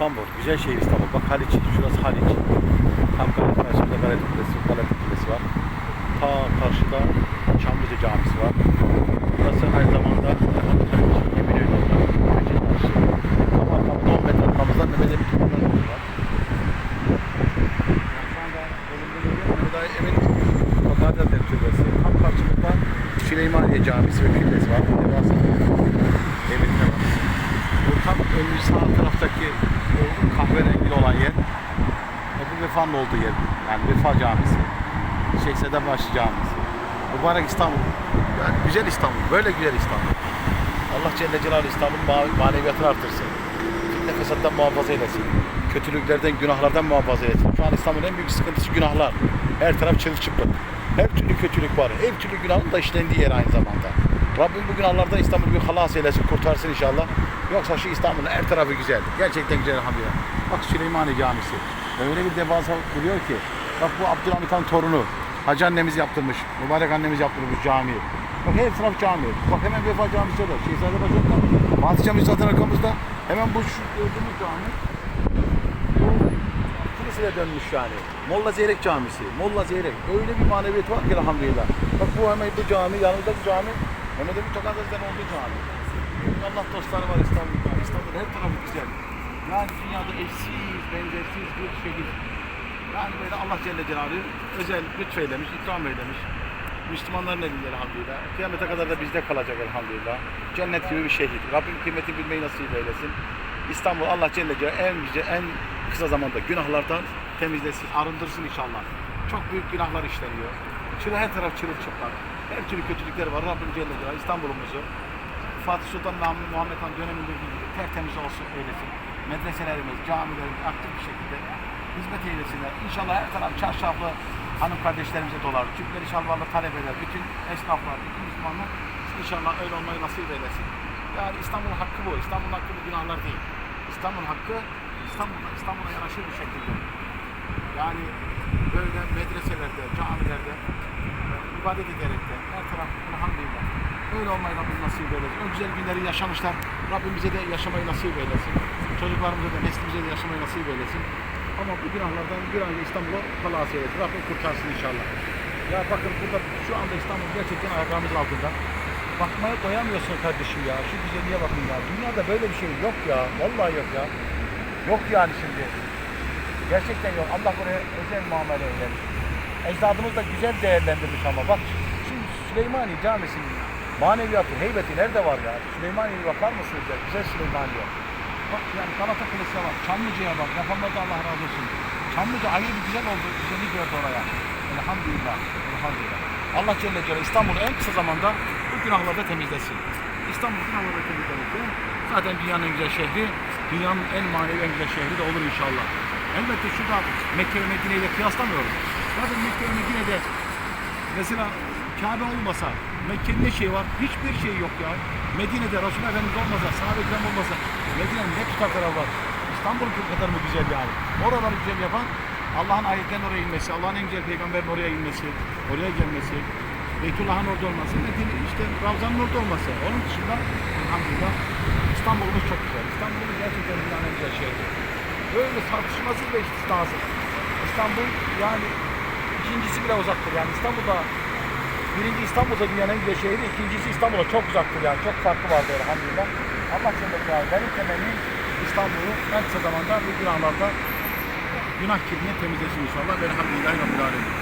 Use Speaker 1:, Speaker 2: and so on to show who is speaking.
Speaker 1: İstanbul, güzel şehir İstanbul. Bak Haliç, şurası Haliç. Tam karşı- karşımda Galata Kulesi, Galata Kulesi var. Ta karşıda Çamlıca Camisi var. Burası aynı zamanda Eminönü karşısı. Tam arkamızda 10 metre arkamızda Mehmet Emin yolu var. Burada Emin Bakada Türbesi. Tam karşımızda Süleymaniye Camisi ve Küllesi var. Devasa Emin var. Bu tam önlü sağ taraftaki kahverengi olan yer. Ebu Vefa'nın olduğu yer. Yani Vefa Camisi. Şehzadebaşı Camisi. Mübarek İstanbul. Yani güzel İstanbul. Böyle güzel İstanbul. Allah Celle Celaluhu İstanbul'un ma- maneviyatını artırsın. Fitne fesattan muhafaza eylesin. Kötülüklerden, günahlardan muhafaza eylesin. Şu an İstanbul'un en büyük sıkıntısı günahlar. Her taraf çırılçıplak. Her türlü kötülük var. Her türlü günahın da işlendiği yer aynı zamanda. Rabbim bu günahlardan İstanbul'u bir halas eylesin, kurtarsın inşallah. Yoksa şu İstanbul'un her tarafı güzel. Gerçekten güzel elhamdülillah. Bak Süleymaniye Camisi. Öyle bir devasa duruyor ki. Bak bu Abdülhamit Han torunu. Hacı annemiz yaptırmış. Mübarek annemiz yaptırmış camiyi. Bak her taraf cami. Bak hemen Vefa Camisi orada. Şehzade Başı'nda. Fatih Camii zaten arkamızda. Hemen bu şu gördüğümüz cami. Kiliseye dönmüş yani. Molla Zeyrek Camisi. Molla Zeyrek. Öyle bir maneviyatı var ki elhamdülillah. Bak bu hemen bu cami, yanındaki cami. Mehmet Emin Hazretleri'nin olduğu cami. Allah dostları var İstanbul'da. İstanbul her tarafı güzel. Yani dünyada eşsiz, benzersiz bir şehir. Yani böyle Allah Celle Celaluhu özel lütfeylemiş, ikram eylemiş. Müslümanların elinde elhamdülillah. Kıyamete kadar da bizde kalacak elhamdülillah. Cennet gibi bir şehir. Rabbim kıymeti bilmeyi nasip eylesin. İstanbul Allah Celle Celaluhu en güzel, en kısa zamanda günahlardan temizlesin, arındırsın inşallah. Çok büyük günahlar işleniyor. Çırı her taraf çırılçıplak. Her türlü kötülükler var. Rabbim Celle Celaluhu İstanbul'umuzu Fatih Sultan Mahmud Muhammed Han döneminde gibi tertemiz olsun eylesin. Medreselerimiz, camilerimiz aktif bir şekilde hizmet eylesinler. İnşallah her taraf çarşaflı hanım kardeşlerimize dolar. Cübbeli şalvarlı talebeler, bütün esnaflar, bütün Müslümanlar inşallah öyle olmayı nasip eylesin. Yani İstanbul'un hakkı bu. İstanbul'un hakkı bu günahlar değil. İstanbul'un hakkı İstanbul'da İstanbul'a yaraşır bir şekilde. Yani böyle medreselerde, camilerde ibadet ederek de her taraf elhamdülillah. Öyle olmayı Rabbim nasip eylesin. O güzel günleri yaşamışlar. Rabbim bize de yaşamayı nasip eylesin. Çocuklarımıza da neslimize de yaşamayı nasip eylesin. Ama bu günahlardan bir an önce İstanbul'a halas eylesin. Rabbim kurtarsın inşallah. Ya bakın burada şu anda İstanbul gerçekten ayaklarımızın altında. Bakmaya doyamıyorsun kardeşim ya. Şu güzelliğe bakın ya. Dünyada böyle bir şey yok ya. Vallahi yok ya. Yok yani şimdi. Gerçekten yok. Allah buraya özel muamele eylemiş. Ecdadımız da güzel değerlendirmiş ama bak şimdi Süleymaniye Camisi'nin maneviyatı, heybeti nerede var ya? Süleymaniye'ye bakar mısınız ya? Güzel Süleymaniye. Bak yani Galata Kulesi'ne bak, Çamlıca'ya bak, yapanlar da Allah razı olsun. Çamlıca ayrı bir güzel oldu, güzellik gördü oraya. Elhamdülillah, elhamdülillah. Allah Celle Celle İstanbul'u en kısa zamanda bu günahlarda temizlesin. İstanbul günahlarda temizlenirse zaten dünyanın en güzel şehri, dünyanın en manevi en güzel şehri de olur inşallah. Elbette şurada Mekke ve Medine ile kıyaslamıyorum. Zaten Mekke ve Medine'de mesela Kabe olmasa, Mekke'nin ne şeyi var? Hiçbir şey yok ya. Medine'de Resul Efendimiz olmasa, sahabe kiram olmasa, Medine'nin ne tutar tarafı var? İstanbul'un kadar mı güzel yani? Oraları güzel yapan Allah'ın ayetlerinin oraya inmesi, Allah'ın en güzel peygamberin oraya inmesi, oraya gelmesi, Beytullah'ın orada olması, Medine işte Ravza'nın orada olması. Onun dışında elhamdülillah İstanbul'umuz çok güzel. İstanbul'umuz gerçekten dünyanın en güzel şehri. Böyle tartışmasız ve istisnasız. İstanbul yani ikincisi bile uzaktır. Yani İstanbul'da birinci İstanbul'da dünyanın en güzel şehri, ikincisi İstanbul'a çok uzaktır yani. Çok farkı vardır elhamdülillah. Allah Celle Celaluhu benim temennim İstanbul'u en kısa zamanda bu günahlarda günah kirliliğini temizlesin inşallah. Velhamdülillahi Rabbil Alemin.